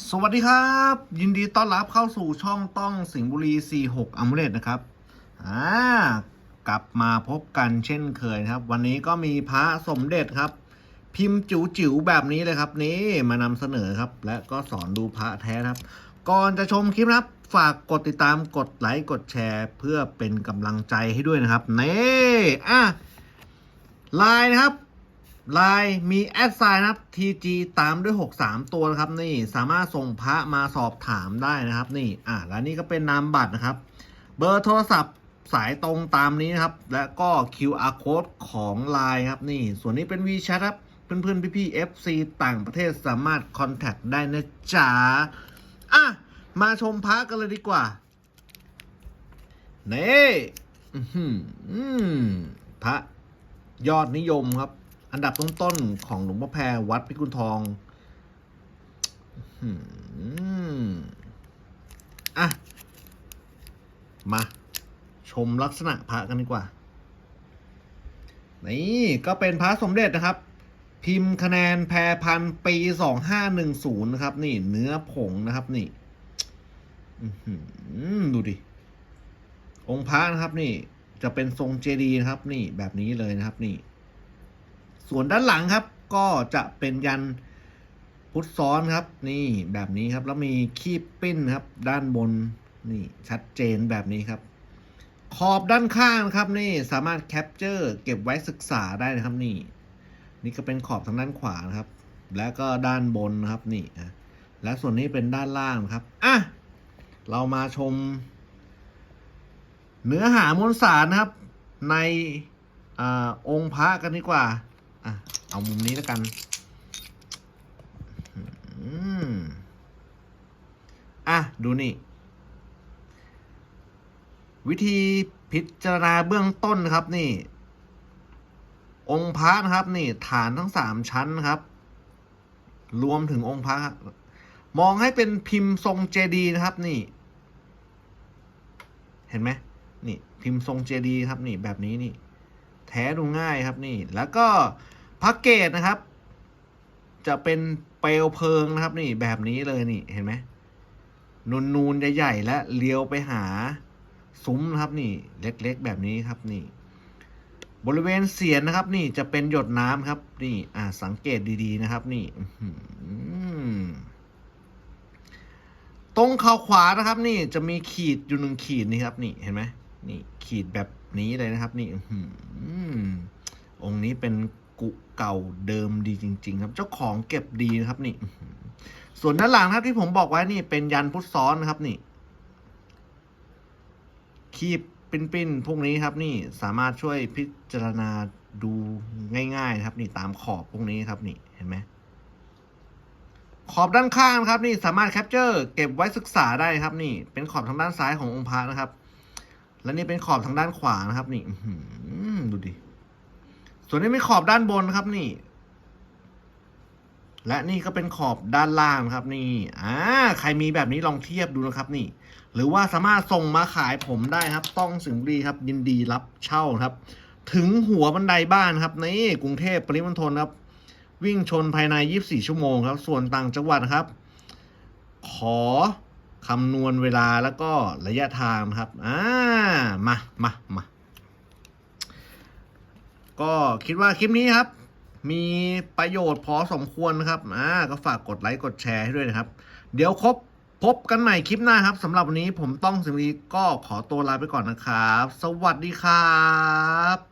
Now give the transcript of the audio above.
สวัสดีครับ ยินดีต้อนรับเข้าสู่ช่องต้องสิงห์บุรี 46อัมเลตนะครับอ่ากลับมาพบกันเช่นเคยนะครับ วันนี้ก็มีพระสมเด็จครับ พิมพ์จิ๋วๆแบบนี้เลยครับ นี่มานำเสนอครับ และก็สอนดูพระแท้ครับ ก่อนจะชมคลิปนะครับ ฝากกดติดตามกดไลค์กดแชร์ เพื่อเป็นกำลังใจให้ด้วยนะครับนี่อะไลน์นะครับ ลน์มีแอดไซน์นะครับ TG ตามด้วย 63 ตัวนะครับนี่สามารถส่งพระมาสอบถามได้นะครับ นี่อ่าแล้วนี่ก็เป็นนามบัตรนะครับ เบอร์โทรศัพท์สายตรงตามนี้นะครับ และก็ QR code ของ Line ครับนี่ ส่วนนี้เป็น WeChat ครับเพื่อนๆพี่ๆ FC ต่างประเทศสามารถคอนแทคได้นะจ๊ะอะมาชมพระกันเลยดีกว่านี่พระยอดนิยมครับ อันดับต้นๆของหลวงพ่อแพรวัดพิกุลทองอืมอะ มา ชมลักษณะพระกันดีกว่า นี่ก็เป็นพระสมเด็จนะครับ พิมพ์คะแนนแพรพันปีสองห้าหนึ่งศูนย์นะครับ นี่เนื้อผงนะครับนี่อดูดิ องค์พระนะครับนี่ จะเป็นทรงเจดีย์นะครับ นี่แบบนี้เลยนะครับนี่ ส่วนด้านหลังครับ ก็จะเป็นยันพุทธซ้อนครับ นี่แบบนี้ครับ แล้วมีคีบปิ้นครับ ด้านบนนี่ชัดเจนแบบนี้ครับ ขอบด้านข้างครับนี่สามารถแคปเจอร์เก็บไว้ศึกษาได้นะครับนี่ นี่ก็เป็นขอบทางด้านขวานะครับ และก็ด้านบนนะครับนี่และส่วนนี้เป็นด้านล่างครับอะเรามาชม เนื้อหามวลสารนะครับ ในอองค์พระกันดีกว่า อะ เอามุมนี้แล้วกันอะ ดูนี่ วิธีพิจารณาเบื้องต้นนะครับนี่ องค์พระนะครับ นี่ ฐานทั้งสามชั้นครับ รวมถึงองค์พระมองให้เป็นพิมพ์ทรงเจดีย์นะครับนี่ เห็นไหมนี่ พิมพ์ทรงเจดีย์ครับนี่แบบนี้นี่ แท้ดูง่ายครับนี่ แล้วก็ พระเกตนะครับ จะเป็นเปลวเพลิงนะครับนี่แบบนี้เลยนี่เห็นไหมนูนๆใหญ่ๆและเลี้ยวไปหาซุ้มนะครับนี่ เล็กๆแบบนี้ครับนี่ บริเวณเสียนนะครับ นี่จะเป็นหยดน้ำครับ นี่ อ่า สังเกตดีๆนะครับ นี่ตรงเข่าขวานะครับ นี่จะมีขีดอยู่หนึ่งขีดนี่ครับ นี่เห็นไหมนี่ ขีดแบบนี้เลยนะครับ นี่อืองค์นี้เป็น กุเก่าเดิมดีจริง ๆ ครับ เจ้าของเก็บดีนะครับนี่ ส่วนด้านหลังครับที่ผมบอกไว้นี่เป็นยันพุทธซ้อนนะครับนี่ คีบปิ้นๆพวกนี้ครับนี่สามารถช่วยพิจารณาดูง่ายๆครับ นี่ตามขอบพวกนี้ครับนี่เห็นไหมขอบด้านข้างนะครับ นี่สามารถแคปเจอร์เก็บไว้ศึกษาได้ครับ นี่ เป็นขอบทางด้านซ้ายขององค์พระนะครับ และนี่เป็นขอบทางด้านขวานะครับ นี่ดูดิ ส่วนนี้เป็นขอบด้านบนครับนี่ และนี่ก็เป็นขอบด้านล่างครับนี่อ่าใครมีแบบนี้ลองเทียบดูนะครับนี่ หรือว่าสามารถส่งมาขายผมได้ครับ ต้องสิงห์บุรีครับ ยินดีรับเช่าครับ ถึงหัวบันไดบ้านครับนี่กรุงเทพปริมณฑลครับ วิ่งชนภายใน 24 ชั่วโมงครับ ส่วนต่างจังหวัดครับ ขอคำนวณเวลาแล้วก็ระยะทางครับ อ่า มา มา มา ก็คิดว่าคลิปนี้ครับ มีประโยชน์พอสมควรนะครับอ่าก็ฝากกดไลค์กดแชร์ให้ด้วยนะครับ เดี๋ยวครบพบกันใหม่คลิปหน้าครับสำหรับวันนี้ผมต้องสิมรีก็ขอตัวลาไปก่อนนะครับ สวัสดีครับ